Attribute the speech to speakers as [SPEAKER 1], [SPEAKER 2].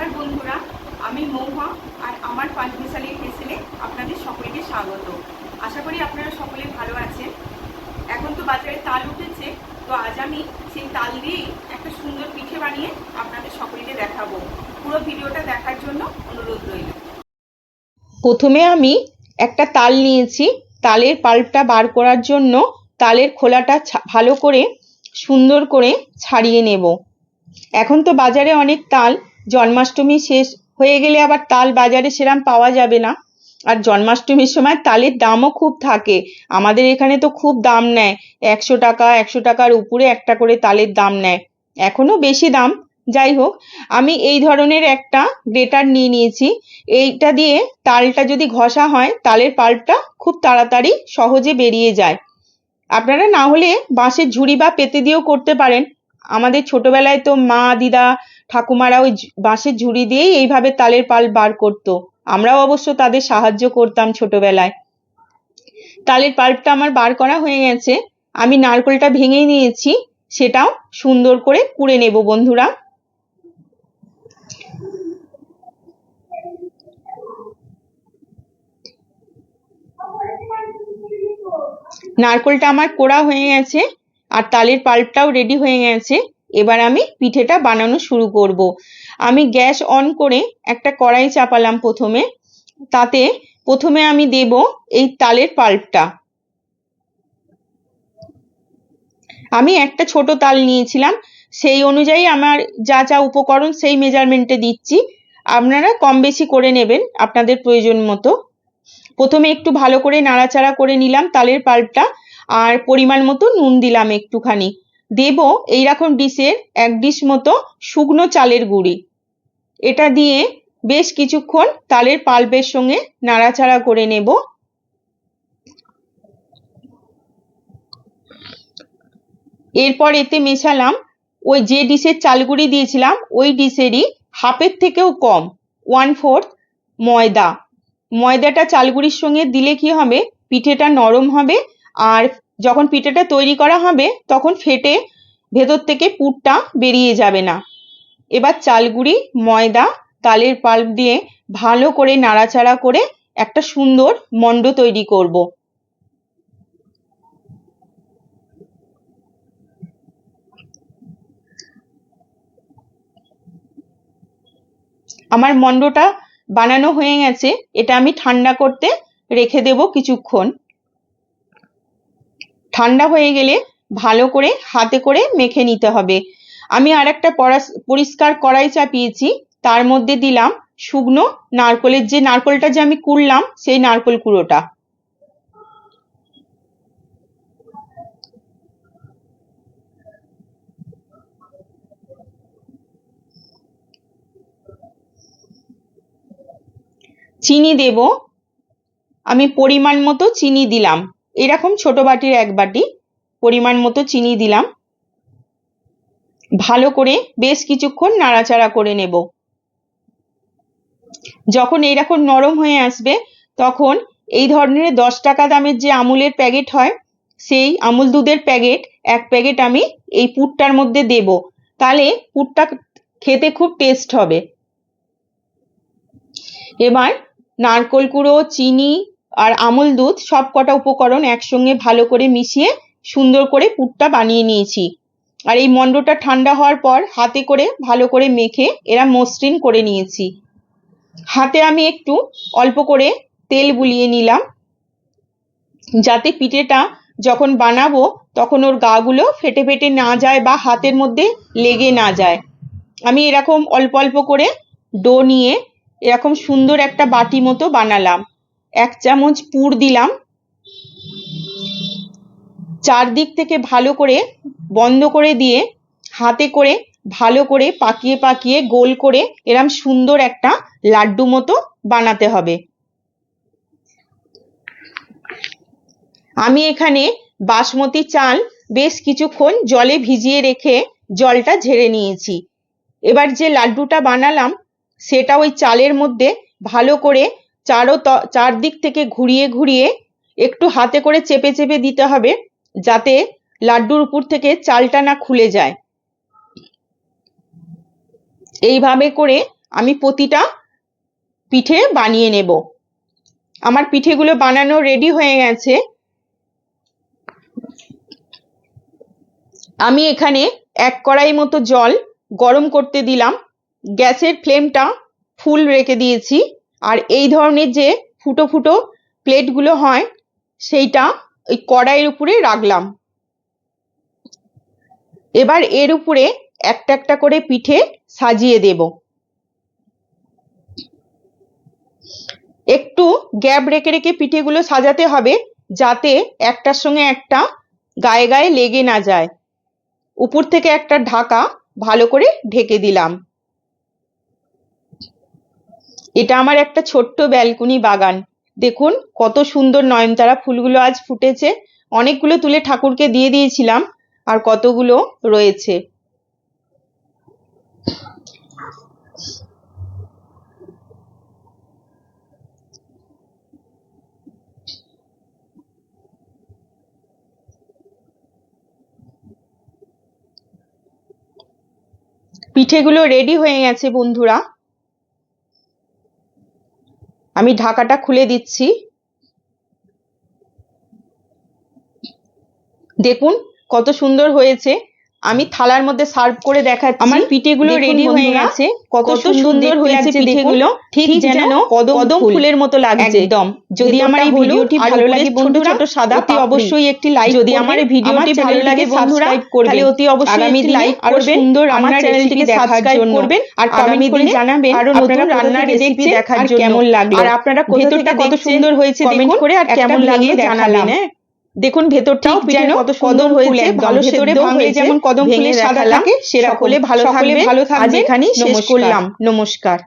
[SPEAKER 1] নমস্কার বন্ধুরা, আমি মৌহা আর আমার পাঁচমিশালি হেসেলে আপনাদের সকলকে স্বাগত। আশা করি আপনারা সকলে ভালো আছেন। এখন তো বাজারে তাল উঠেছে, তো আজ আমি সেই তাল দিয়েই একটা সুন্দর পিঠে বানিয়ে আপনাদের সকলকে দেখাবো। পুরো ভিডিওটা দেখার জন্য অনুরোধ রইল।
[SPEAKER 2] প্রথমে আমি একটা তাল নিয়েছি। তালের পাল্পটা বার করার জন্য তালের খোলাটা ভালো করে সুন্দর করে ছাড়িয়ে নেব। এখন তো বাজারে অনেক তাল জন্মাষ্টমী শেষ হয়ে গেলে আবার তাল বাজারে সেরাম পাওয়া যাবে না। আর জন্মাষ্টমীর সময় তালের দামও খুব থাকে। আমাদের এখানে তো খুব দাম নেয়। একশো টাকা, একশো টাকার উপরে একটা করে তালের দাম নেয়। এখনও বেশি দাম। যাই হোক, আমি এই ধরনের একটা গ্রেটার নিয়ে নিয়েছি। এইটা দিয়ে তালটা যদি ঘষা হয়, তালের পাল্পটা খুব তাড়াতাড়ি সহজে বেরিয়ে যায়। আপনারা না হলে বাঁশের ঝুড়ি বা পেতে দিয়েও করতে পারেন। আমাদের ছোটবেলায় তো মা, দিদা ঠাকুমারা ওই বাঁশের ঝুড়ি দিয়েই এইভাবে তালের পাল বার করতো। আমরাও অবশ্য তাদের সাহায্য করতাম ছোটবেলায়। তালের পাল্পটা আমার বার করা হয়ে গেছে। আমি নারকোলটা ভেঙে নিয়েছি। সেটাও সুন্দর করে কুড়ে নেব, বন্ধুরা। নারকোলটা আমার কোড়া হয়ে গেছে আর তালের পাল্পটাও রেডি হয়ে গেছে। এবার আমি পিঠেটা বানানো শুরু করব। আমি গ্যাস অন করে একটা কড়াই চাপালাম প্রথমে। তাতে প্রথমে আমি দেব এই তালের পাল্পটা। আমি একটা ছোট তাল নিয়েছিলাম। সেই অনুযায়ী আমার যা যা উপকরণ সেই মেজারমেন্টে দিচ্ছি। আপনারা কম বেশি করে নেবেন আপনাদের প্রয়োজন মতো। প্রথমে একটু ভালো করে নাড়াচাড়া করে নিলাম তালের পাল্পটা। আর পরিমাণ মতো নুন দিলাম একটুখানি। দেব এইরকম ডিশের এক ডিশ মতো শুকনো চালের গুঁড়ি। এটা দিয়ে বেশ কিছুক্ষণ তালের পাল্পের সঙ্গে নাড়াচাড়া করে নেব। এরপর এতে মেশালাম ওই যে ডিশের চালগুড়ি দিয়েছিলাম, ওই ডিশেরই হাফের থেকেও কম ওয়ান ফোর্থ ময়দা। ময়দাটা চালগুড়ির সঙ্গে দিলে কি হবে? পিঠেটা নরম হবে আর যখন পিঠেটা তৈরি করা হবে, তখন ফেটে ভেতর থেকে পুরটা বেরিয়ে যাবে না। এবার চালগুড়ি, ময়দা, তালের পাল্প দিয়ে ভালো করে নাড়াচাড়া করে একটা সুন্দর মণ্ড তৈরি করব। আমার মণ্ডটা বানানো হয়ে গেছে, এটা আমি ঠান্ডা করতে রেখে দেব কিছুক্ষণ। ঠান্ডা হয়ে গেলে ভালো করে হাতে করে মেখে নিতে হবে। আমি আর একটা পরিষ্কার কড়াই চাপিয়েছি। তার মধ্যে দিলাম শুকনো নারকলের যে নারকলটা যে আমি কুড়লাম, সেই নারকল কুড়োটা। চিনি দেব। আমি পরিমাণ মতো চিনি দিলাম। এরকম ছোট বাটির এক বাটি পরিমাণ মতো চিনি দিলাম। ভালো করে বেশ কিছুক্ষণ নাড়াচাড়া করে নেব। যখন এইরকম নরম হয়ে আসবে, তখন এই ধরনের দশ টাকা দামের যে আমুলের প্যাকেট হয়, সেই আমুল দুধের প্যাকেট, এক প্যাকেট আমি এই পুরটার মধ্যে দেব। তাহলে পুরটা খেতে খুব টেস্ট হবে। এবার নারকোল কুড়ো, চিনি আর আমুল দুধ সব কটা উপকরণ একসঙ্গে ভালো করে মিশিয়ে সুন্দর করে পুরটা বানিয়ে নিয়েছি। আর এই মণ্ডটা ঠান্ডা হওয়ার পর হাতে করে ভালো করে মেখে এরা মসৃণ করে নিয়েছি। হাতে আমি একটু অল্প করে তেল বুলিয়ে নিলাম। যাতে পিঠেটা যখন বানাবো তখন ওর গাগুলো ফেটে ফেটে না যায় বা হাতের মধ্যে লেগে না যায়। আমি এরকম অল্প অল্প করে ডো নিয়ে এরকম সুন্দর একটা বাটি মতো বানালাম। এক চামচ পুর দিলাম। চারদিক থেকে ভালো করে বন্ধ করে দিয়ে, হাতে করে ভালো করে পাকিয়ে পাকিয়ে গোল করে এরম সুন্দর একটা লাড্ডু মতো বানাতে হবে। আমি এখানে বাসমতি চাল বেশ কিছুক্ষণ জলে ভিজিয়ে রেখে জলটা ঝেড়ে নিয়েছি। এবার যে লাড্ডুটা বানালাম, সেটা ওই চালের মধ্যে ভালো করে চারো চারদিক থেকে ঘুরিয়ে ঘুরিয়ে একটু হাতে করে চেপে চেপে দিতে হবে যাতে লাড্ডুর উপর থেকে চালটা না খুলে যায়। এইভাবে করে আমি প্রতিটা পিঠে বানিয়ে নেব। আমার পিঠেগুলো বানানো রেডি হয়ে গেছে। আমি এখানে এক কড়াই মতো জল গরম করতে দিলাম। গ্যাসের ফ্লেমটা ফুল রেখে দিয়েছি। আর এই ধরনের যে ফুটো ফুটো প্লেটগুলো হয়, সেইটা ওই কড়াইয়ের উপরে রাখলাম। এবার এর উপরে একটা একটা করে পিঠে সাজিয়ে দেব। একটু গ্যাপ রেখে রেখে পিঠেগুলো সাজাতে হবে, যাতে একটার সঙ্গে একটা গায়ে গায়ে লেগে না যায়। উপর থেকে একটা ঢাকা ভালো করে ঢেকে দিলাম। এটা আমার একটা ছোট্ট ব্যালকনি বাগান। দেখুন, কত সুন্দর নয়নতারা ফুলগুলো আজ ফুটেছে। অনেকগুলো তুলে ঠাকুরকে দিয়ে দিয়েছিলাম, আর কতগুলো রয়েছে। পিঠেগুলো রেডি হয়ে গেছে বন্ধুরা। আমি ঢাকাটা খুলে দিচ্ছি। দেখুন কত সুন্দর হয়েছে। আমি থালার মধ্যে সার্ভ করে দেখাচ্ছি
[SPEAKER 3] আমার পিঠেগুলো
[SPEAKER 2] দেখুন
[SPEAKER 3] ready হয়ে গেছে।
[SPEAKER 2] কত সুন্দর হয়েছে পিঠেগুলো
[SPEAKER 3] দেখুন।
[SPEAKER 2] ঠিক যেন কদম
[SPEAKER 3] ফুলের মতো লাগছে।
[SPEAKER 2] একদম যদি আমার এই ভিডিওটি ভালো লাগে বন্ধুরা
[SPEAKER 3] ছোট সাদা
[SPEAKER 2] অতি অবশ্যই একটি লাইক
[SPEAKER 3] যদি আমার এই ভিডিওটি ভালো লাগে বন্ধুরা, তাহলে অতি অবশ্যই like
[SPEAKER 2] আরও
[SPEAKER 3] করবেন,
[SPEAKER 2] সুন্দর
[SPEAKER 3] আমার
[SPEAKER 2] রান্নার
[SPEAKER 3] চ্যানেলটিকে subscribe করবেন,
[SPEAKER 2] আর কমেন্ট করে জানাবেন আরও
[SPEAKER 3] নতুন
[SPEAKER 2] রান্নার রেসিপি দেখার জন্য
[SPEAKER 3] কেমন লাগল।
[SPEAKER 2] আর আপনারা
[SPEAKER 3] ভেতরটা কত সুন্দর হয়েছে
[SPEAKER 2] কমেন্ট করে আর কেমন লাগল জানাবেন
[SPEAKER 3] হ্যাঁ।
[SPEAKER 2] দেখুন ভেতরটাও যেন কদম
[SPEAKER 3] সুন্দর হয়েছে, ভালো
[SPEAKER 2] ভেতরে ভাঙলে যেমন কদম ফুলের সাদা। থাকে সেরকম
[SPEAKER 3] হলে ভালো থাকলে
[SPEAKER 2] ভালো
[SPEAKER 3] আজ
[SPEAKER 2] থাকবেন
[SPEAKER 3] এখানেই শেষ করলাম।
[SPEAKER 2] নমস্কার